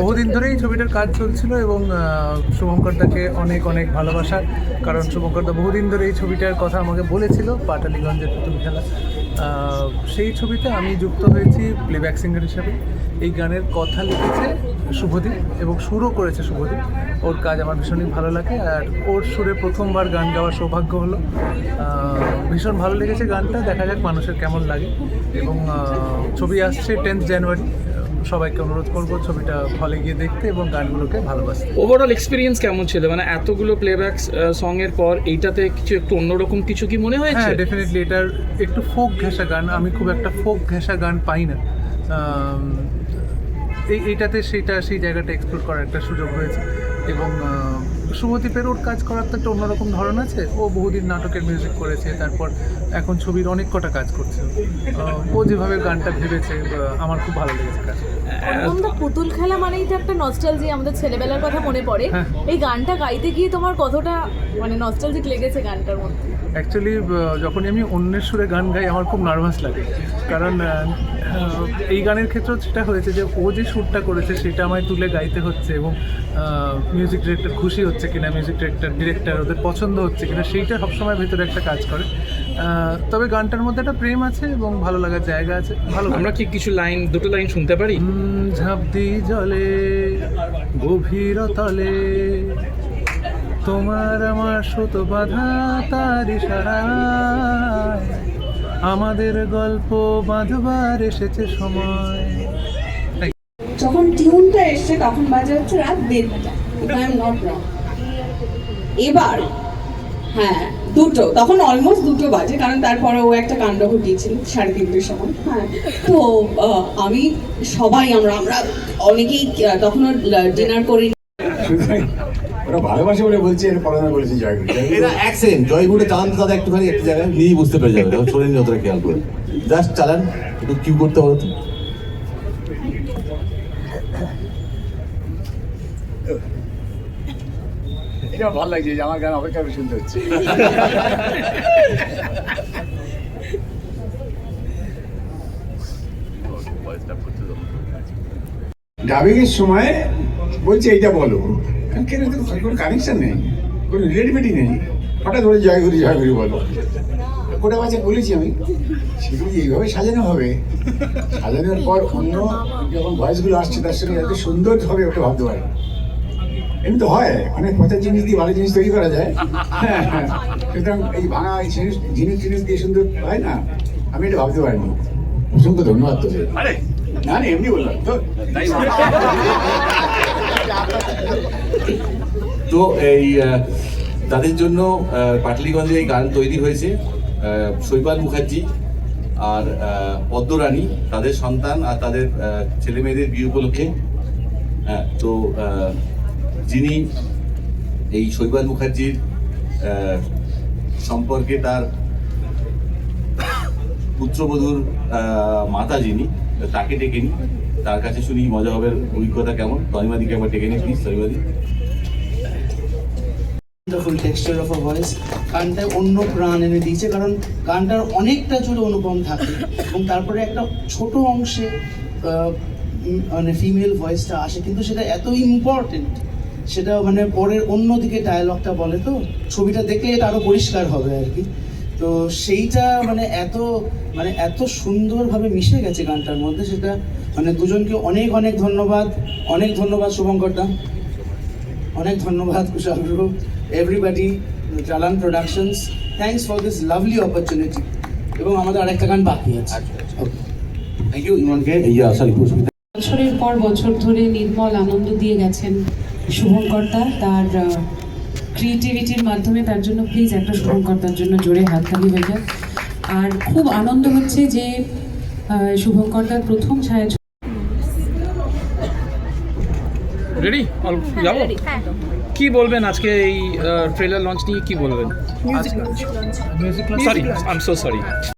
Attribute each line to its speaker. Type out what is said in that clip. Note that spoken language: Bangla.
Speaker 1: বহুদিন ধরেই ছবিটার কাজ চলছিল এবং শুভঙ্করদাকে শুভঙ্কর দাকে অনেক অনেক ভালোবাসা। কারণ শুভঙ্কর দা বহুদিন ধরে এই ছবিটার কথা আমাকে বলেছিল পাটালিগঞ্জের প্রথম খেলা। সেই ছবিতে আমি যুক্ত হয়েছি প্লেব্যাক সিঙ্গার হিসাবে। এই গানের কথা লিখেছে শুভদীপ এবং সুরও করেছে শুভদীপ। ওর কাজ আমার ভীষণই ভালো লাগে আর ওর সুরে প্রথমবার গান গাওয়ার সৌভাগ্য হলো। ভীষণ ভালো লেগেছে গানটা দেখা যাক মানুষের কেমন লাগে। এবং ছবি আসছে টেন্থ জানুয়ারি সবাইকে অনুরোধ করব ছবিটা হলে গিয়ে দেখতে এবং গানগুলোকে ভালোবাসতে।
Speaker 2: ওভারঅল এক্সপিরিয়েন্স কেমন ছিল? মানে এতগুলো প্লেব্যাক সং এর পর এইটাতে কিছু একটু অন্যরকম কিছু কি মনে হয়েছে?
Speaker 1: হ্যাঁ ডেফিনেটলি এটার একটু ফোক ঘেঁষা গান, আমি খুব একটা ফোক ঘেঁষা গান পাই না। এই, এইটাতে সেটা, সেই জায়গাটা এক্সপ্লোর করার একটা সুযোগ হয়েছে। এবং শুভদীপের ওর কাজ করার তো একটা অন্যরকম ধরন আছে। ও বহুদিন নাটকের মিউজিক করেছে তারপর এখন ছবির অনেক কটা কাজ করছে। ও যেভাবে গানটা ভেবেছে আমার খুব ভালো লেগেছে কাজ।
Speaker 3: পুতুল খেলা মানেই তো একটা নস্টালজি আমাদের ছেলেবেলার কথা মনে পড়ে।
Speaker 1: হ্যাঁ।
Speaker 3: এই গানটা গাইতে গিয়ে তোমার কতটা মানে নস্টালজিক লেগেছে গানটার মধ্যে?
Speaker 1: অ্যাকচুয়ালি যখনই আমি অন্যের সুরে গান গাই আমার খুব নার্ভাস লাগে। কারণ এই গানের ক্ষেত্রেও সেটা হয়েছে যে ও যে সুরটা করেছে সেটা আমায় তুলে গাইতে হচ্ছে এবং মিউজিক ডিরেক্টর খুশি হচ্ছে। কিনা মিউজিক ডিরেক্টর ডিরেক্টর ওদের পছন্দ হচ্ছে কিনা সেইটা সবসময় ভেতরে একটা কাজ করে। তবে গানটার মধ্যে একটা প্রেম আছে এবং ভালো লাগার জায়গা আছে ভালো
Speaker 2: আমরা কি কিছু লাইন দুটো লাইন শুনতে পারি?
Speaker 1: উম, ঝাঁপ দি জলে গভীর তলে তোমার আমার সুতো বাঁধা তার ইশারায় আমাদের গল্প বাঁধবার এসেছে সময়।
Speaker 4: যখন টিউনটা এসছে তখন বাজে হচ্ছে রাত দেড়টা। আই এম নট রং এবার হ্যাঁ দুটো তখন অলমোস্ট দুটো বাজে কারণ তারপরে ও একটা কাণ্ড ঘটিয়েছিল সাড়ে তিনটের সময়। হ্যাঁ তো আমি সবাই আমরা আমরা অনেকেই তখন ডিনার করি
Speaker 5: ওরা ভালোবাসে বলে বলছে এর পড়ানো বলেছে
Speaker 6: এটা অ্যাক্সেন্ট জয়গুড়ে চালান দাদা একটুখানি একটা জায়গায় নিয়েই বুঝতে পেরে যাবে। খেয়াল করে। জাস্ট চালান একটু কিউ করতে তো।
Speaker 5: এটা ভালো লাগছে যে আমার গান অপেক্ষা করে শুনতে হচ্ছে। ডাবিংয়ের সময় বলছে, এইটা বলো। কেন কোনো কানেকশন নেই, কোনো রিলেটিভিটি নেই। হঠাৎ বলে জয়গুরু জয়গুরু বলো। কোটা বাচ্চা বলেছি আমি, সেগুলো এইভাবে সাজানো হবে? সাজানোর পর অন্য যখন ভয়েসগুলো আসছে, তার সঙ্গে এত সুন্দর হবে ওটা ভাবতে পারে। এমনি তো হয় অনেক পচা জিনিস দিয়ে ভালো জিনিস তৈরি করা যায়। সুতরাং এই ভাঙা এই জিনিস জিনিস জিনিস দিয়ে সুন্দর হয় না? আমি এটা ভাবতে পারিনি। অসংখ্য ধন্যবাদ তোকে না না এমনি বললাম। তো
Speaker 6: তো এই আহ, তাদের জন্য পাটলিগঞ্জে এই গান তৈরি হয়েছে আহ, শৈবাল মুখার্জি আর আহ, পদ্মরানী তাদের সন্তান আর তাদের ছেলে মেয়েদের বিয়ে উপলক্ষে। হ্যাঁ তো আহ, যিনি এই শৈবাল মুখার্জির সম্পর্কে তার পুত্রবধূর মাতা যিনি, তাকে ডেকে নি তার কাছে শুনি মজা হবে। অভিজ্ঞতা কেমন? তনিমাদিকে একবার ডেকে নি please তনিমাদি।
Speaker 7: Wonderful texture of a voice গানটায় অন্য প্রাণ এনে দিয়েছে, কারণ গানটার অনেকটা জুড়ে অনুপম থাকে এবং তারপরে একটা ছোট অংশে মানে ফিমেল ভয়েসটা আসে, কিন্তু সেটা এত ইম্পর্টেন্ট সেটা মানে পরের অন্যদিকে ডায়লগটা বলে তো? ছবিটা দেখলে এটা আরও পরিষ্কার হবে আর কি। তো সেইটা মানে এত মানে এত সুন্দরভাবে মিশে গেছে গানটার মধ্যে সেটা মানে দুজনকে অনেক অনেক ধন্যবাদ। অনেক ধন্যবাদ শুভঙ্কর দা। অনেক ধন্যবাদ কুশাগ্রহ এভরিবাডি চালান productions thanks for this lovely opportunity এবং আমাদের আরেকটা গান বাকি আছে।
Speaker 6: থ্যাংক ইউ ইমনকে ইয়া সরি
Speaker 8: বছরের পর বছর ধরে নির্মল আনন্দ দিয়ে গেছেন শুভঙ্কর্তা তার ক্রিয়েটিভিটির মাধ্যমে তার জন্য প্লিজ একটা শুভঙ্কর্তার জন্য জোরে হাততালি হয়ে যাক। আর খুব আনন্দ হচ্ছে যে আহ, শুভঙ্কর্তার প্রথম ছায়া
Speaker 2: রেডি যাব? কি বলবেন আজকে এই ট্রেলার লঞ্চ নিয়ে? কি বলবেন? Sorry I am so sorry